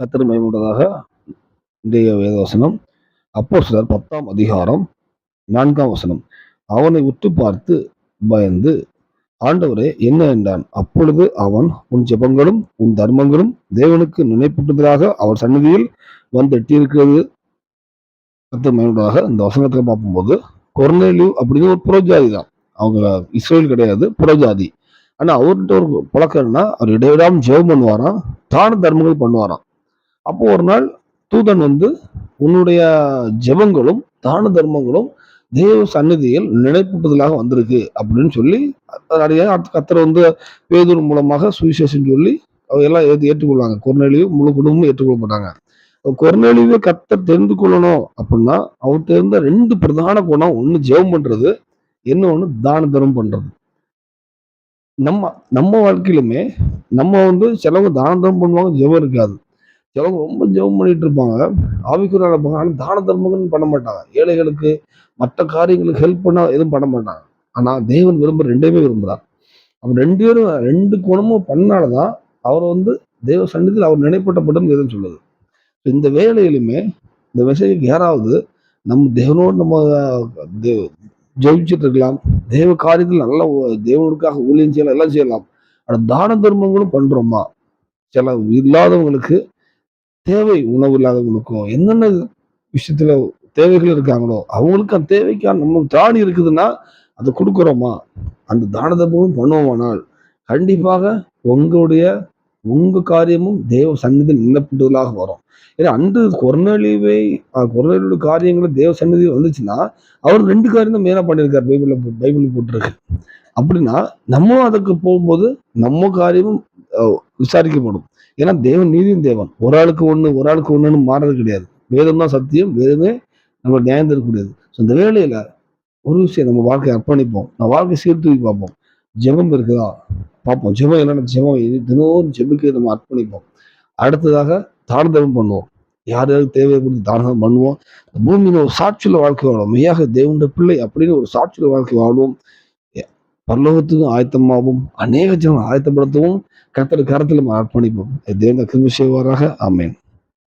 கத்திர மயமுண்டதாக இன்றைய வேதவசனம். அப்போ சிலர் பத்தாம் அதிகாரம் நான்காம் வசனம். அவனை உற்று பார்த்து பயந்து ஆண்டவரே என்ன என்றான்? அப்பொழுது அவன் உன் ஜெபங்களும் உன் தர்மங்களும் தேவனுக்கு நினைப்பட்டதாக அவர் சன்னதியில் வந்து எட்டியிருக்கிறது கத்திர மயமுண்டதாக இந்த வசனத்தை பார்க்கும்போது கொர்னேலியூ அப்படின்னு ஒரு புறஜாதி தான் அவங்க இஸ்ரேல் கிடையாது புறஜாதி. ஆனால் அவர்கிட்ட ஒரு பழக்கம் என்ன அவர் இடைவிடாமல் ஜெபம் பண்ணுவாராம் தான தர்மங்கள் பண்ணுவாராம். அப்போ ஒரு நாள் தூதன் வந்து உன்னுடைய ஜெபங்களும் தான தர்மங்களும் தேவ சந்நிதியில் நினைப்பூட்டுதலாக வந்திருக்கு. அப்படின்னு சொல்லி நிறைய அடுத்த கத்தர் வந்து வேதூர் மூலமாக சுவிசேஷம் சொல்லி அவங்க எல்லாம் ஏற்று ஏற்றுக்கொள்வாங்க. கொர்நேலியு முழு குடும்பமும் ஏற்றுக்கொள்ள மாட்டாங்க கொர்நேலியுவே கத்தர் தெரிந்து கொள்ளணும் அப்படின்னா அவர் தெரிந்த ரெண்டு பிரதான குணம் ஒன்று ஜெபம் பண்றது இன்னொன்று தான தர்மம் பண்றது. நம்ம நம்ம வாழ்க்கையிலுமே நம்ம வந்து சிலவங்க தான தர்மம் பண்ணுவாங்க ஜெபம் இருக்காது. சிலவங்க ரொம்ப ஜெபம் பண்ணிட்டு இருப்பாங்க. ஆவிக்குரிய இருப்பாங்க ஆனால் தான தர்மங்கள்னு பண்ண மாட்டாங்க. ஏழைகளுக்கு மற்ற காரியங்களுக்கு ஹெல்ப் பண்ண எதுவும் பண்ண மாட்டாங்க. ஆனால் தேவன் விரும்புற ரெண்டையுமே விரும்புகிறார் அவர் ரெண்டு பேரும் ரெண்டு குணமும் பண்ணால்தான் அவர் வந்து தேவ சன்னிதியில் அவர் நினைப்பட்டப்படும் எதுன்னு சொல்லுது இந்த வேலையிலுமே இந்த மெசேஜுக்கு யாராவது நம்ம தேவனோடு நம்ம ஜெயிச்சுட்டு இருக்கலாம். தேவ காரியத்தில் நல்ல தேவனுக்காக ஊழியம் செய்யலாம் எல்லாம் செய்யலாம். ஆனால் தான தர்மங்களும் பண்ணுறோமா சில இல்லாதவங்களுக்கு தேவை உணவு இல்லாதவங்களுக்கும் என்னென்ன விஷயத்துல தேவைகள் இருக்காங்களோ அவங்களுக்கு அந்த தேவைக்கான நம்ம தாணி இருக்குதுன்னா அதை கொடுக்குறோமா? அந்த தான தர்மமும் பண்ணுவோமானால் கண்டிப்பாக உங்களுடைய உங்க காரியமும் தேவ சன்னதி நின்னப்பட்டதாக வரும். ஏன்னா அன்று கொரோனாலிவை கொரோனாலுடைய காரியங்கள் தேவ சந்நிதி வந்துச்சுன்னா அவர் ரெண்டு காரியம் தான் மேலே பண்ணியிருக்கார் பைபிள்ல பைபிள் போட்டிருக்கு. அப்படின்னா நம்மளும் அதுக்கு போகும்போது நம்ம காரியமும் விசாரிக்கப்படும். ஏன்னா தேவன் நீதியும் தேவன். ஒரு ஆளுக்கு ஒண்ணு ஒரு ஆளுக்கு ஒண்ணுன்னு மாறது கிடையாது. வேதம் தான் சத்தியம் வேதமே நம்ம நியாயம் தரக்கூடியது. ஸோ இந்த வேலையில ஒரு விஷயம் நம்ம வாழ்க்கையை அர்ப்பணிப்போம். நம்ம வாழ்க்கை சீர்தூக்கி பார்ப்போம். ஜெபம் இருக்குதா? பார்ப்போம். ஜெபம் என்னென்ன ஜெபம் தினமும் ஜெபிக்க நம்ம அர்ப்பணிப்போம். அடுத்ததாக தான பண்ணுவோம். யார் யாருக்கு தேவையை கொடுத்து தானதம் பண்ணுவோம்? பூமியில் பூமியில ஒரு சாட்சியில் வாழ்க்கை வாழும் மெய்யாக தேவனுடைய பிள்ளை அப்படின்னு ஒரு சாட்சியில் வாழ்க்கை வாழ்வோம். பரலோகத்துக்கும் ஆயத்தமாகவும் அநேக ஜனம் ஆயத்தப்படுத்தவும் கர்த்தர் கரத்தில் நம்ம அர்ப்பணிப்போம். தேவன் கிருமி செய்வாராக ஆமேன்.